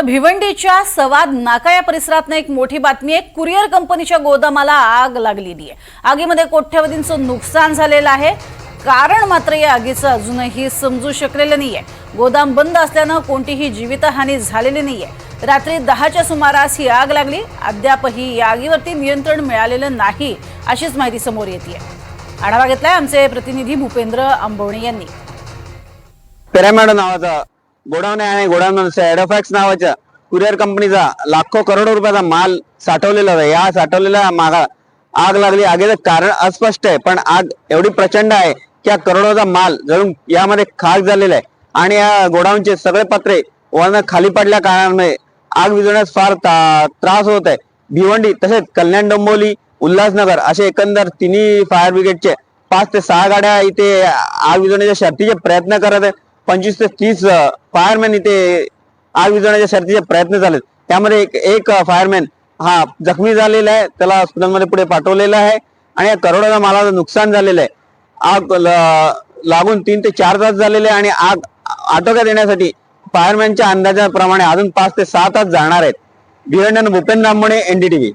तर भिवंडीच्या सवाद नाका या परिसरातनं एक मोठी बातमी आहे. कुरिअर कंपनीच्या गोदामाला आग लागलेली आहे. आगीमध्ये कोट्यवधींचं नुकसान झालेलं आहे. कारण मात्र या आगीचं अजूनही समजू शकलेलं नाहीये. गोदाम बंद असल्यानं कोणतीही जीवितहानी झालेली नाही आहे रात्री दहाच्या सुमारास ही आग लागली. अद्यापही या आगीवरती नियंत्रण मिळालेलं नाही अशीच माहिती समोर येते आढावा घेतलाय आमचे प्रतिनिधी भूपेंद्र आंबवणे यांनी. पिरॅमिड नावाचा गोडाऊन आहे आणि गोडाऊन एडोफॅक्स नावाच्या कुरिअर कंपनीचा लाखो करोडो रुपयाचा माल साठवलेला होता. या साठवलेल्या मागा आग लागली. आगीचं कारण अस्पष्ट आहे पण आग एवढी प्रचंड आहे की या करोडोचा माल जळून यामध्ये खाक झालेला आहे. आणि या गोडाऊनचे सगळे पत्रे वरनं खाली पडल्या कारणामुळे आग विझवण्यास फार त्रास होत आहे. भिवंडी तसेच कल्याण डोंबोली उल्हासनगर असे एकंदर तिन्ही फायर ब्रिगेडचे पाच ते सहा गाड्या इथे आग विझवण्याच्या शर्तीचे प्रयत्न करत आहेत. पंचवीस ते तीस फायरमॅन इथे आग विझवण्याच्या शर्तीचे प्रयत्न झाले त्यामध्ये एक एक फायरमॅन हा जखमी झालेला आहे. त्याला हॉस्पिटलमध्ये पुढे पाठवलेला आहे. आणि या करोडोच्या मालाचं नुकसान झालेलं आहे. आग ल- लागून तीन ते चार तास झालेले आहे आणि आग आटोक्यात येण्यासाठी फायरमॅनच्या अंदाजाप्रमाणे अजून पाच ते सहा तास जाणार आहेत. भिवंडन भूपेन आंबणे एनडीटीव्ही